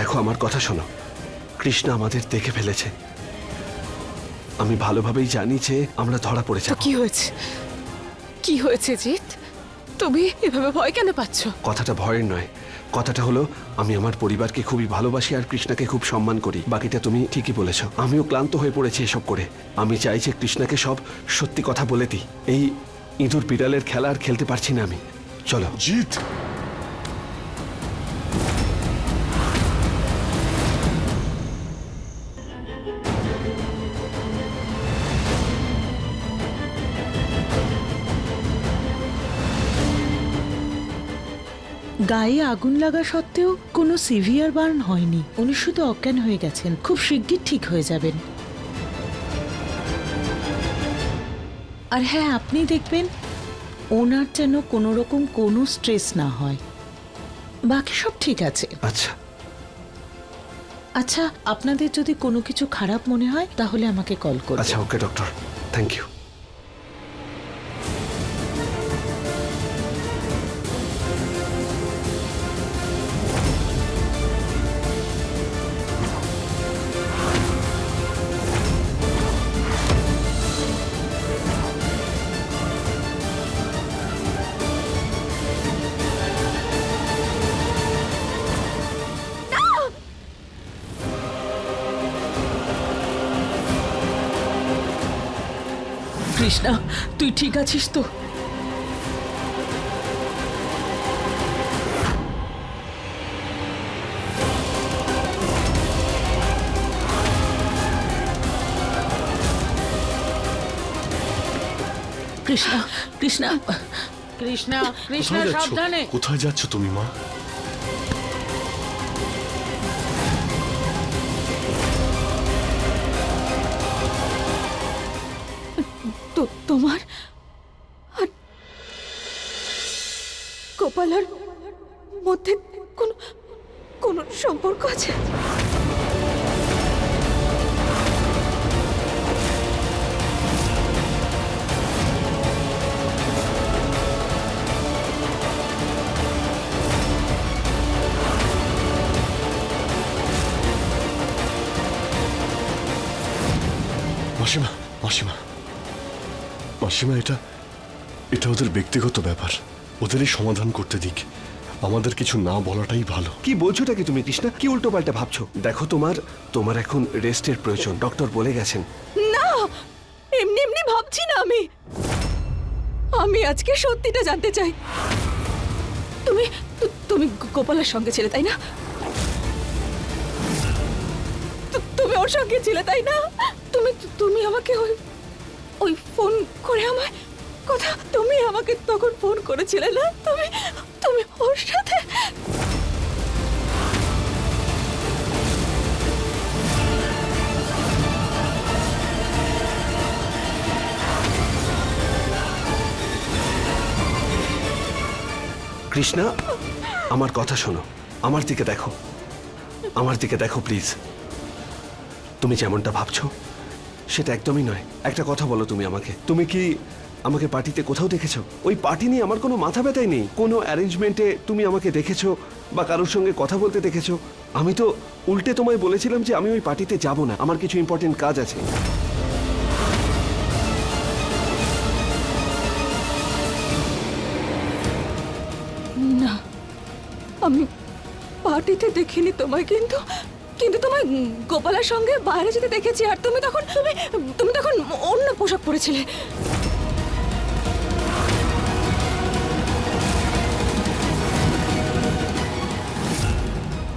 দেখো আমার কথা শোনো। কৃষ্ণা আমাদের দেখে ফেলেছে। আমি ভালোভাবেই জানি যে আমরা ধরা পড়ে তো যাব। কি হয়েছে? কি হয়েছে জিৎ? তুমি এভাবে ভয় কেন পাচ্ছ? কথাটা ভয়ের নয়। কথাটা হলো আমি আমার পরিবারকে খুবই ভালোবাসি আর কৃষ্ণাকে খুব সম্মান করি। বাকিটা তুমি ঠিকই বলেছ। আমিও ক্লান্ত হয়ে পড়েছি এসব করে। আমি চাই যে কৃষ্ণাকে সব সত্যি কথা বলে দিই। এই ইঁদুর বিড়ালের খেলা আর খেলতে পারছি না আমি। চলো। জিৎ! গায়ে আগুন লাগা সত্ত্বেও কোনো সিভিয়ার বার্ন হয়নি। উনি শুধু অজ্ঞান হয়ে গেছেন। খুব শিগগির ঠিক হয়ে যাবেন। আর হ্যাঁ আপনি দেখবেন ওনার যেন কোনো রকম কোনো স্ট্রেস না হয়। বাকি সব ঠিক আছে। আচ্ছা। আচ্ছা আপনাদের যদি কোনো কিছু খারাপ মনে হয় তাহলে আমাকে কল করুন। আচ্ছা okay doctor. Thank you. Krishna তুই ঠিক আছিস তো? কৃষ্ণা কৃষ্ণা। কৃষ্ণা কৃষ্ণা কোথায় যাচ্ছ? সাবধানে। কোথায় যাচ্ছ তুমি মা? তো তোমার? আর গোপালার মধ্যে কোনো কোনো সম্পর্ক আছে? মাসিমা মাসিমা। মাসিমা এটা এটা ওদের ব্যক্তিগত ব্যাপার। ওদেরই সমাধান করতে দিক। আমাদের কিছু না বলাটাই ভালো। কি বলছোটা কি তুমি কৃষ্ণা? কি উল্টো পাল্টা ভাবছ? দেখো তোমার তোমার এখন রেস্টের প্রয়োজন। ডক্টর বলে গেছেন। না! এমনি এমনি ভাবছি না আমি। আমি আজকে সত্যিটা জানতে চাই। তুমি তু- তুমি গো- গোপালের সঙ্গে ছিলে তাই না? তু- তুমি ওর সঙ্গে ছিলে তাই না? তুমি তুমি আমাকে ওই ওই ফোন করে আমায়, কথা তুমি আমাকে তখন ফোন করেছিলে না? তুমি তুমি ওর সাথে? কৃষ্ণা, আমার কথা শোনো। আমার দিকে দেখো। আমার দিকে দেখো, প্লিজ। তুমি যেমনটা ভাবছ সেটা একদমই নয়। একটা কথা বলো তুমি আমাকে। তুমি কি আমাকে পার্টিতে কোথাও দেখেছ? ওই পার্টি নিয়ে আমার কোনো মাথা ব্যথাই নেই। কোনো অ্যারেঞ্জমেন্টে তুমি আমাকে দেখেছ বা কারোর সঙ্গে কথা বলতে দেখেছ? আমি তো উল্টে তোমায় বলেছিলাম যে আমি ওই পার্টিতে যাব না। আমার কিছু ইম্পর্টেন্ট কাজ আছে। না, আমি পার্টিতে দেখিনি তোমায় কিন্তু। কিন্তু তোমায় গোপালের সঙ্গে বাইরে যেতে দেখেছি আর তুমি তখন, তুমি তুমি তখন অন্য পোশাক পরেছিলে।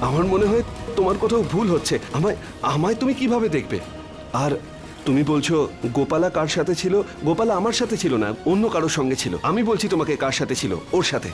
আমার মনে হয় তোমার কোথাও ভুল হচ্ছে। আমায় আমায় তুমি কীভাবে দেখবে? আর তুমি বলছো গোপালা কার সাথে ছিল? গোপালা আমার সাথে ছিল না, অন্য কারোর সঙ্গে ছিল। আমি বলছি তোমাকে কার সাথে ছিল? ওর সাথে।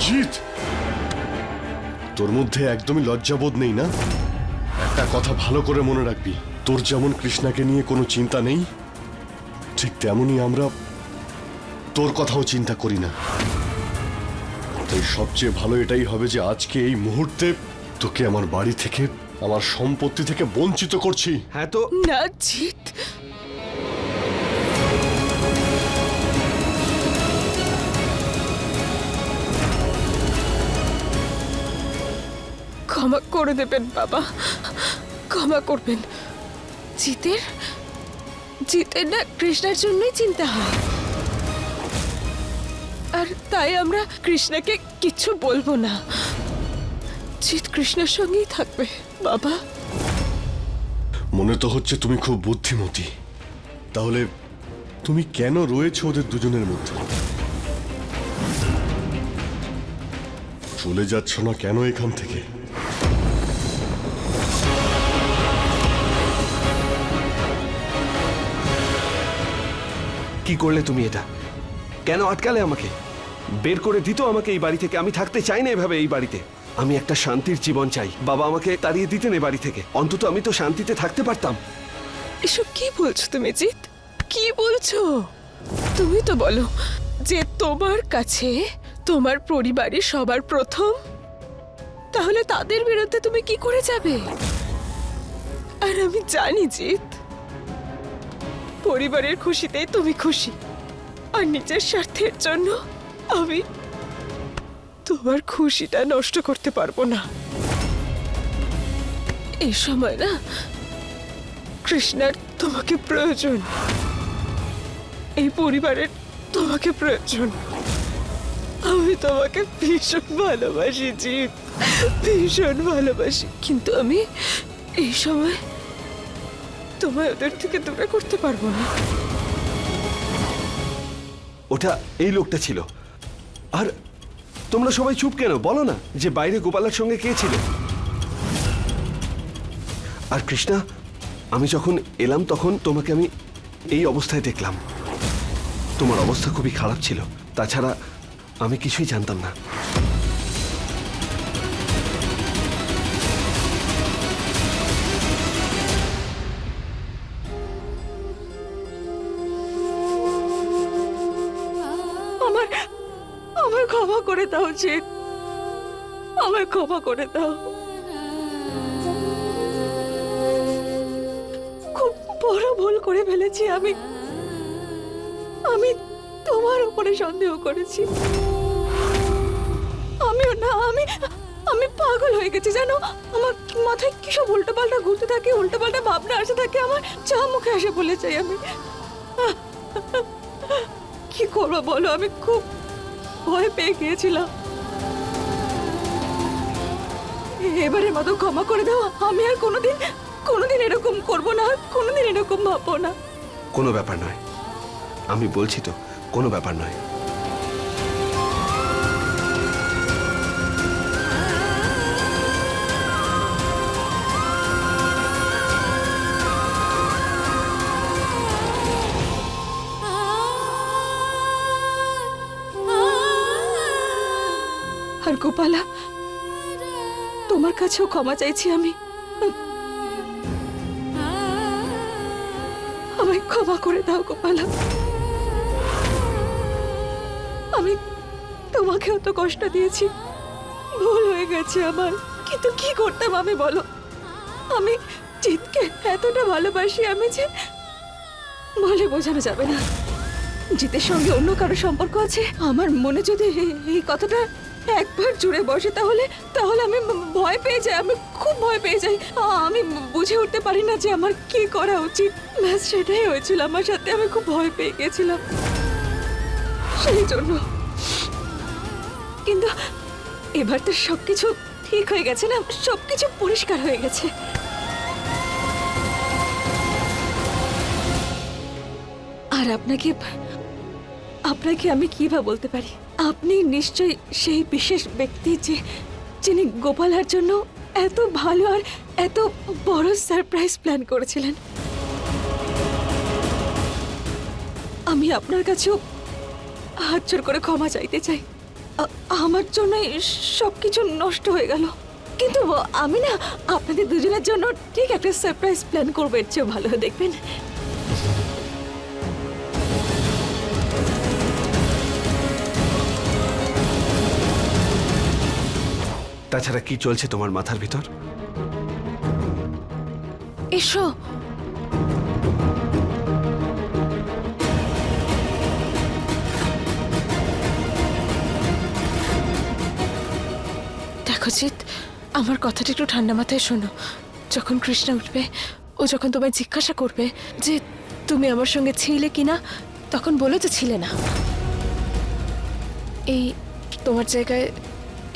জিৎ তোর মধ্যে একদমই লজ্জাবোধ নেই না? একটা কথা ভালো করে মনে রাখবি তোর যেমন কৃষ্ণাকে নিয়ে কোনো চিন্তা নেই ঠিক তেমনই আমরা তোর কথাও চিন্তা করি না। তাই সবচেয়ে ভালো এটাই হবে যে আজকে এই মুহূর্তে তোকে আমার বাড়ি থেকে আমার সম্পত্তি থেকে বঞ্চিত করছি। হ্যাঁ তো না জিত ক্ষমা করে দেবেন, বাবা। ক্ষমা করবেন। জিতের জিতের না কৃষ্ণার জন্যই চিন্তা হয়। আর তাই আমরা কৃষ্ণাকে কিচ্ছু বলব না। জিত কৃষ্ণার সঙ্গেই থাকবে, বাবা। মনে তো হচ্ছে তুমি খুব বুদ্ধিমতী। তাহলে তুমি কেন রয়েছে ওদের দুজনের মধ্যে? চলে যাচ্ছ না কেন এখান থেকে? কি করলে তুমি এটা? কেন আটকালে আমাকে? বের করে দিত আমাকে এই বাড়ি থেকে। আমি থাকতে চাই না এভাবে এই বাড়িতে। আমি একটা শান্তির জীবন চাই। বাবা আমাকে তাড়িয়ে দিতেন এ বাড়ি থেকে। অন্তত আমি তো শান্তিতে থাকতে পারতাম। এসব কি বলছো তুমি, জিৎ? কি বলছো? তুমি তো বলো যে তোমার কাছে তোমার পরিবারে সবার প্রথম? তাহলে তাদের বিরুদ্ধে তুমি কি করে যাবে? আর আমি জানি, জিৎ পরিবারের খুশিতেই তুমি খুশি। আর নিজের স্বার্থের জন্য আমি তোমার খুশিটা নষ্ট করতে পারব না। এই সময় না, কৃষ্ণার তোমাকে প্রয়োজন। এই পরিবারের তোমাকে প্রয়োজন। আমি তোমাকে ভীষণ ভালোবাসি, জিৎ। ভীষণ ভালোবাসি। কিন্তু আমি এই সময় তোমায় ওদের থেকে দূরে করতে পারব না। ওটা এই লোকটা ছিল। আর তোমরা সবাই চুপ কেন? বলো না যে বাইরে গোপালার সঙ্গে কে ছিল। আর কৃষ্ণা, আমি যখন এলাম তখন তোমাকে আমি এই অবস্থায় দেখলাম। তোমার অবস্থা খুবই খারাপ ছিল। তাছাড়া আমি কিছুই জানতাম না। জিৎ আমার ক্ষমা করে দাও। খুব বড় ভুল করে ফেলেছি আমি। আমি তোমার উপরে সন্দেহ করেছি। আমিও না, আমি আমি পাগল হয়ে গেছি, জানো? আমার মাথায় কিসব উল্টো পাল্টা ঘুরতে থাকে উল্টো পাল্টা ভাবনা আসে থাকে, আমার চা মুখে আসে বলে চাই আমি। কি করব বলো? আমি খুব ভয় পেয়ে গিয়েছিলাম। এবারে মতো ক্ষমা করে দাও। আমি আর কোনোদিন কোনোদিন এরকম করব না কোনোদিন এরকম ভাববো না। কোনো ব্যাপার নয়। আমি বলছি তো কোনো ব্যাপার নয়। আর গোপালা তোমার কাছেও ক্ষমা চাইছি আমি। আমায় ক্ষমা করে দাও, গোপালা। আমি তোমাকেও তো কষ্ট দিয়েছি। ভুল হয়ে গেছে আমার। কিন্তু কি করতাম আমি বলো? আমি জিতকে এতটা ভালোবাসি আমি যে বলে বোঝানো যাবে না। জিতের সঙ্গে অন্য কারও সম্পর্ক আছে? আমার মনে যদি এই- এই কথাটা একবার জুড়ে বসে তাহলে তাহলে আমি ভয় পেয়ে যাই, আমি খুব ভয় পেয়ে যাই। আমি বুঝে উঠতে পারি না যে আমার কি করা উচিত। ব্যাস, সেটাই হয়েছিল, আমার সাথে আমি খুব ভয় পেয়ে গেছিলাম। সেই জন্য। কিন্তু এবার তো সবকিছু ঠিক হয়ে গেছে না? সবকিছু পরিষ্কার হয়ে গেছে। আর আপনাকে আপনাকে আমি কি বা বলতে পারি? আপনি নিশ্চয়ই সেই বিশেষ ব্যক্তি যে, যিনি গোপালার জন্য এত ভালো আর এত বড় সারপ্রাইজ প্ল্যান করেছিলেন। আমি আপনার কাছেও হাত জোর করে ক্ষমা চাইতে চাই। আমার জন্য সব কিছু নষ্ট হয়ে গেল। কিন্তু আমি না, আপনাদের দুজনের জন্য ঠিক একটা সারপ্রাইজ প্ল্যান করব, এর চেয়ে ভালো, দেখবেন? তাছাড়া কি চলছে তোমার মাথার ভিতর? এসো। দেখো জিৎ, আমার কথাটা একটু ঠান্ডা মাথায় শোনো। যখন কৃষ্ণা উঠবে, ও যখন তোমায় জিজ্ঞাসা করবে যে তুমি আমার সঙ্গে ছিলে কিনা, তখন বলো যে ছিলে না। এই তোমার জায়গায়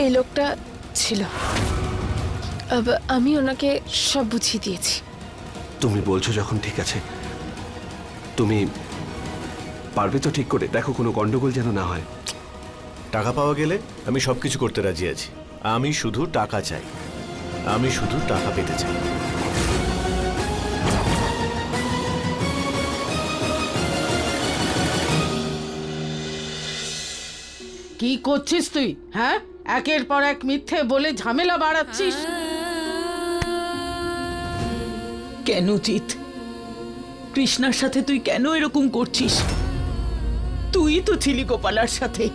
এই লোকটা ছিল। আমি ওনাকে সব বুঝিয়ে দিয়েছি। তুমি বলছো যখন ঠিক আছে। তুমি পারবে তো ঠিক করে। দেখো কোনো গন্ডগোল যেন না হয়। টাকা পাওয়া গেলে আমি সব কিছু করতে রাজি আছি। আমি শুধু টাকা চাই। আমি শুধু টাকা পেতে চাই। কি করছিস তুই হ্যাঁ? একের পর এক মিথ্যে বলে ঝামেলা বাড়াচ্ছিস। কেন জিৎ? কৃষ্ণার সাথে তুই কেন এরকম করছিস? তুই তো ছিলি গোপালার সাথে।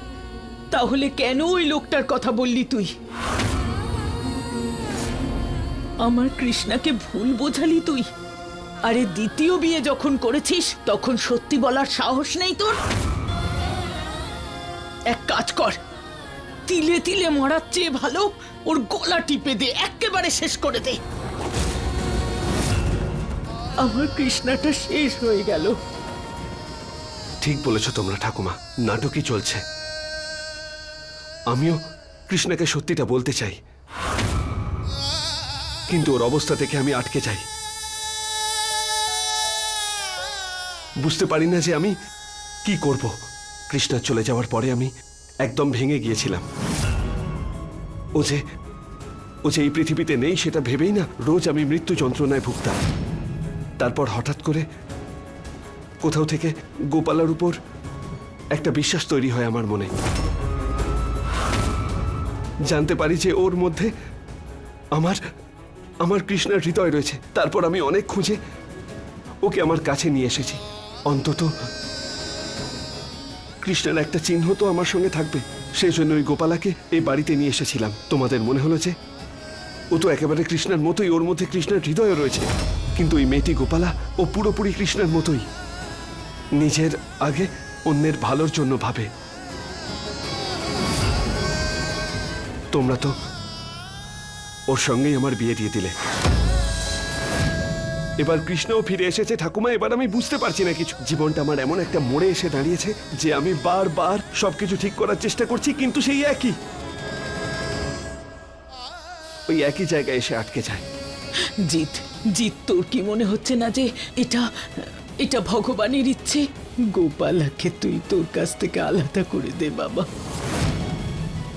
তাহলে কেন ওই লোকটার কথা বললি তুই? আমার কৃষ্ণাকে ভুল বোঝালি তুই। আরে দ্বিতীয় বিয়ে যখন করেছিস, তখন সত্যি বলার সাহস নেই তোর। এক কাজ কর তিলে তিলে মরার চেয়ে ভালো ওর গলা টিপে দে, একেবারে শেষ করে দে। আমার কৃষ্ণাটা শেষ হয়ে গেল। ঠিক বলেছ তোমরা, ঠাকুমা। নাটকই চলছে। আমিও কৃষ্ণাকে সত্যিটা বলতে চাই। কিন্তু ওর অবস্থা থেকে আমি আটকে যাই। বুঝতে পারি না যে আমি কি করব। কৃষ্ণা চলে যাওয়ার পরে আমি একদম ভেঙে গিয়েছিলাম। ও যে ও যে এই পৃথিবীতে নেই সেটা ভেবেই না রোজ আমি মৃত্যু যন্ত্রণায় ভুগতাম। তারপর হঠাৎ করে কোথাও থেকে গোপালার উপর একটা বিশ্বাস তৈরি হয় আমার মনে। জানতে পারি যে ওর মধ্যে আমার আমার কৃষ্ণের হৃদয় রয়েছে। তারপর আমি অনেক খুঁজে ওকে আমার কাছে নিয়ে এসেছি। অন্তত কৃষ্ণের একটা চিহ্ন তো আমার সঙ্গে থাকবে। সেই জন্য ওই গোপালাকে এই বাড়িতে নিয়ে এসেছিলাম। তোমাদের মনে হলো যে ও তো একেবারে কৃষ্ণের মতোই, ওর মধ্যে কৃষ্ণের হৃদয় রয়েছে। কিন্তু ওই মেয়েটি গোপালা, ও পুরোপুরি কৃষ্ণের মতোই। নিজের আগে অন্যের ভালোর জন্য ভাবে। তোমরা তো ওর সঙ্গেই আমার বিয়ে দিয়ে দিলে। এবার কৃষ্ণও ফিরে এসেছে, ঠাকুমা, এবার আমি বুঝতে পারছি না কিছু। জীবনটা আমার এমন একটা মোড়ে এসে দাঁড়িয়েছে যে আমি বারবার সবকিছু ঠিক করার চেষ্টা করছি, কিন্তু সেই একই। ওই একই জায়গায় এসে আটকে যায়। জিৎ জিৎ, তোর কি মনে হচ্ছে না যে এটা এটা ভগবানের ইচ্ছে? গোপালাকে তুই তোর কাছ থেকে আলাদা করে দে, বাবা।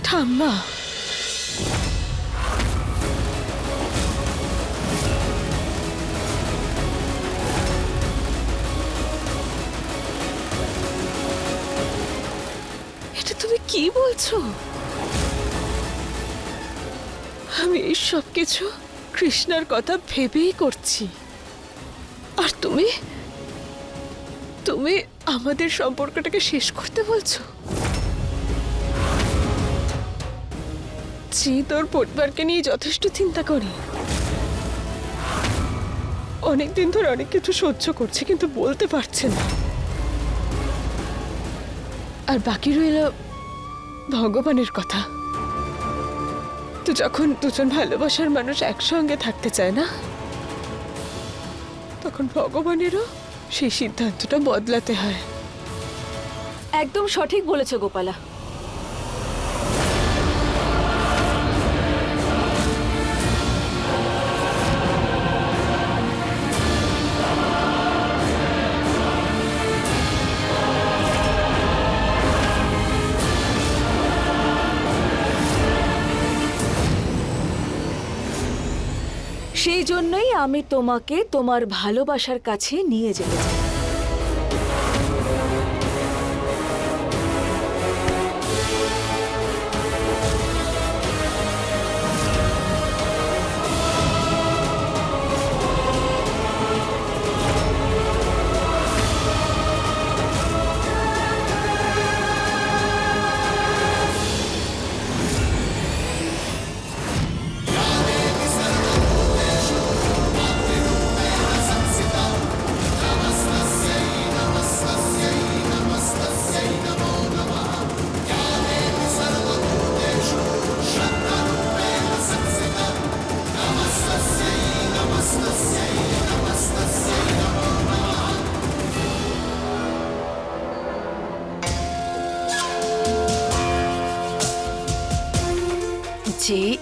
ঠাম্মা। কি বলছো? আমি এই সব কিছু কৃষ্ণার কথা ভেবেই করছি। আর তুমি? তুমি আমাদের সম্পর্কটাকে শেষ করতে বলছো? জি তোর পরিবারকে নিয়ে যথেষ্ট চিন্তা করি। অনেকদিন ধরে অনেক কিছু সহ্য করছে, কিন্তু বলতে পারছে না। আর বাকি রইল ভগবানের কথা। তো যখন দুজন ভালোবাসার মানুষ একসঙ্গে থাকতে চায় না, তখন ভগবানেরও সেই সিদ্ধান্তটা বদলাতে হয়। একদম সঠিক বলেছে গোপালা। সেই জন্যই আমি তোমাকে তোমার ভালোবাসার কাছে নিয়ে যেতে চাই।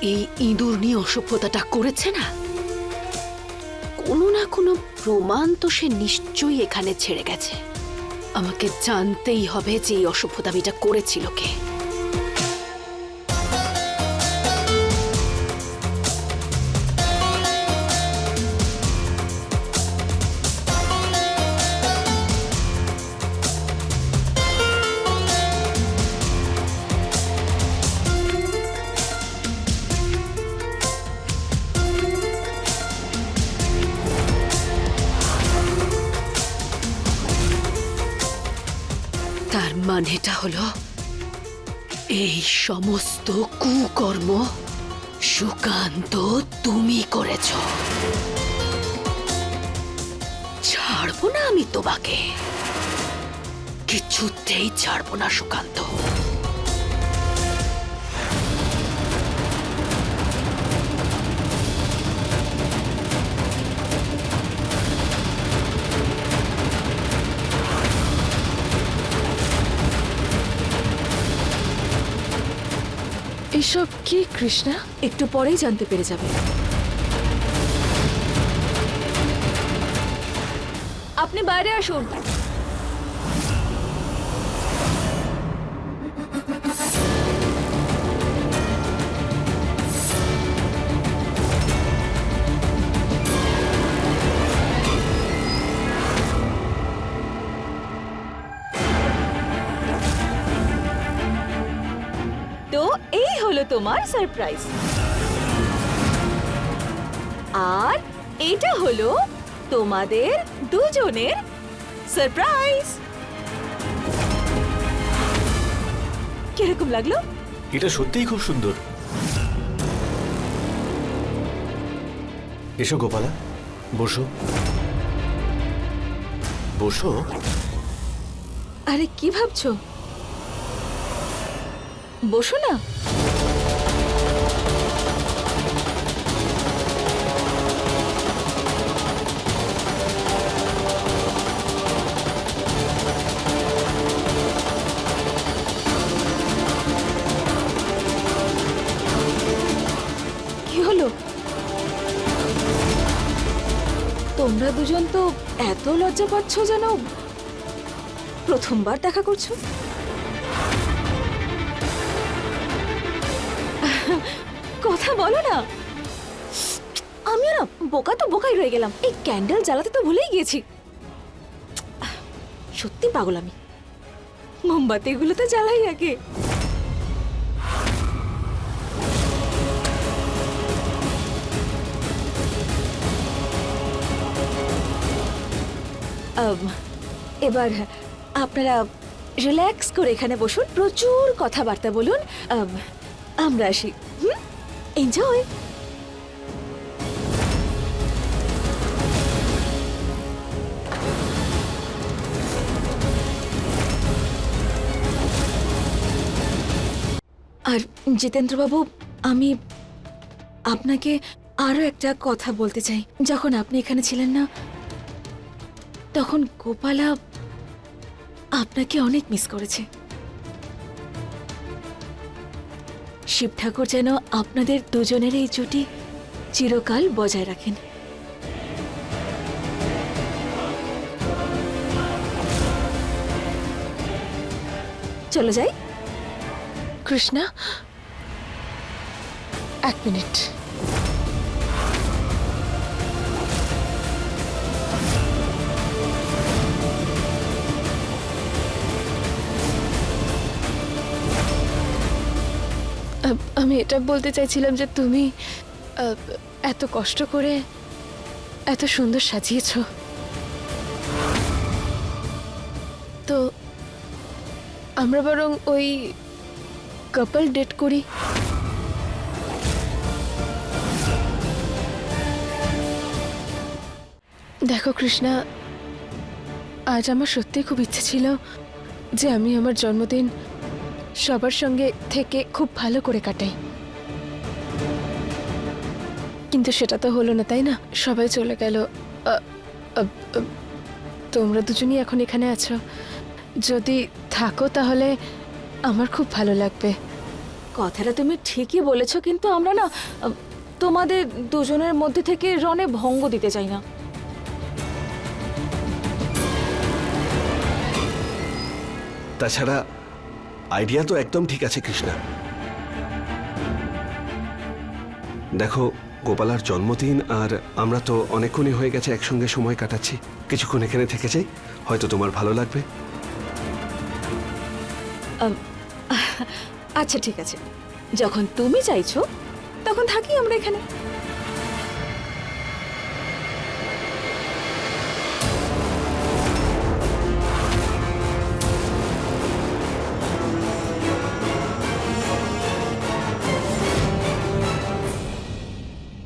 এই ইঁদুর নিয়ে অসভ্যতাটা করেছে না? কোনো না কোনো প্রমাণ তো সে নিশ্চয়ই এখানে ছেড়ে গেছে। আমাকে জানতেই হবে যে এই অসভ্যতামিটা করেছিল কে। মানেটা হলো এই সমস্ত কুকর্ম সুকান্ত তুমি করেছ। ছাড়বো না আমি তোমাকে। কিছুতেই ছাড়বো না সুকান্ত। এসব কি কৃষ্ণা? একটু পরেই জানতে পেরে যাবে। আপনি বাইরে আসুন। হলো তোমার সারপ্রাইজ আর এটা হলো তোমাদের দুজনের সারপ্রাইজ কীরকম লাগল? এটা সত্যিই খুব সুন্দর। এসো গোপালা বসো। বসো। আরে কি ভাবছ? বসো না। তোমরা দুজন তো এত লজ্জা পাচ্ছ যেন? প্রথমবার দেখা করছ? কথা বলো না। আমিও না বোকা তো বোকাই রয়ে গেলাম। এই ক্যান্ডেল জ্বালাতে তো ভুলেই গিয়েছি। সত্যি পাগল আমি। মোমবাতিগুলো তো জ্বালাই আগে। এবার আপনারা রিল্যাক্স করে এখানে বসুন, প্রচুর কথাবার্তা বলুন। আমরা আসি, হুম? এনজয় আর জিতেন্দ্রবাবু, আমি আপনাকে আরও একটা কথা বলতে চাই। যখন আপনি এখানে ছিলেন না তখন গোপালা আপনাকে অনেক মিস করেছে। শিব ঠাকুর যেন আপনাদের দুজনের এই জুটি চিরকাল বজায় রাখেন। চলে যাই। কৃষ্ণা, এক মিনিট। আমি এটা বলতে চাইছিলাম যে তুমি এত কষ্ট করে এত সুন্দর সাজিয়েছ। তো আমরা বরং ওই কাপল ডেট করি। দেখো কৃষ্ণা, আজ আমার সত্যি খুব ইচ্ছে ছিল যে আমি আমার জন্মদিন সবার সঙ্গে থেকে খুব ভালো করে কাটাই। কিন্তু সেটা তো হলো না তাই না? সবাই চলে গেল। তোমরা দুজনই এখন এখানে আছো। যদি থাকো তাহলে আমার খুব ভালো লাগবে। কথাটা তুমি ঠিকই বলেছ কিন্তু আমরা না তোমাদের দুজনের মধ্যে থেকে রনে ভঙ্গ দিতে চাই না। তাছাড়া আইডিয়া তো একদম ঠিক আছে, কৃষ্ণা। দেখো গোপালার জন্মদিন আর আমরা তো অনেকক্ষণই হয়ে গেছে একসঙ্গে সময় কাটাচ্ছি। কিছুক্ষণ এখানে থেকে যাই, হয়তো তোমার ভালো লাগবে। আচ্ছা ঠিক আছে। যখন তুমি চাইছো, তখন থাকি আমরা এখানে।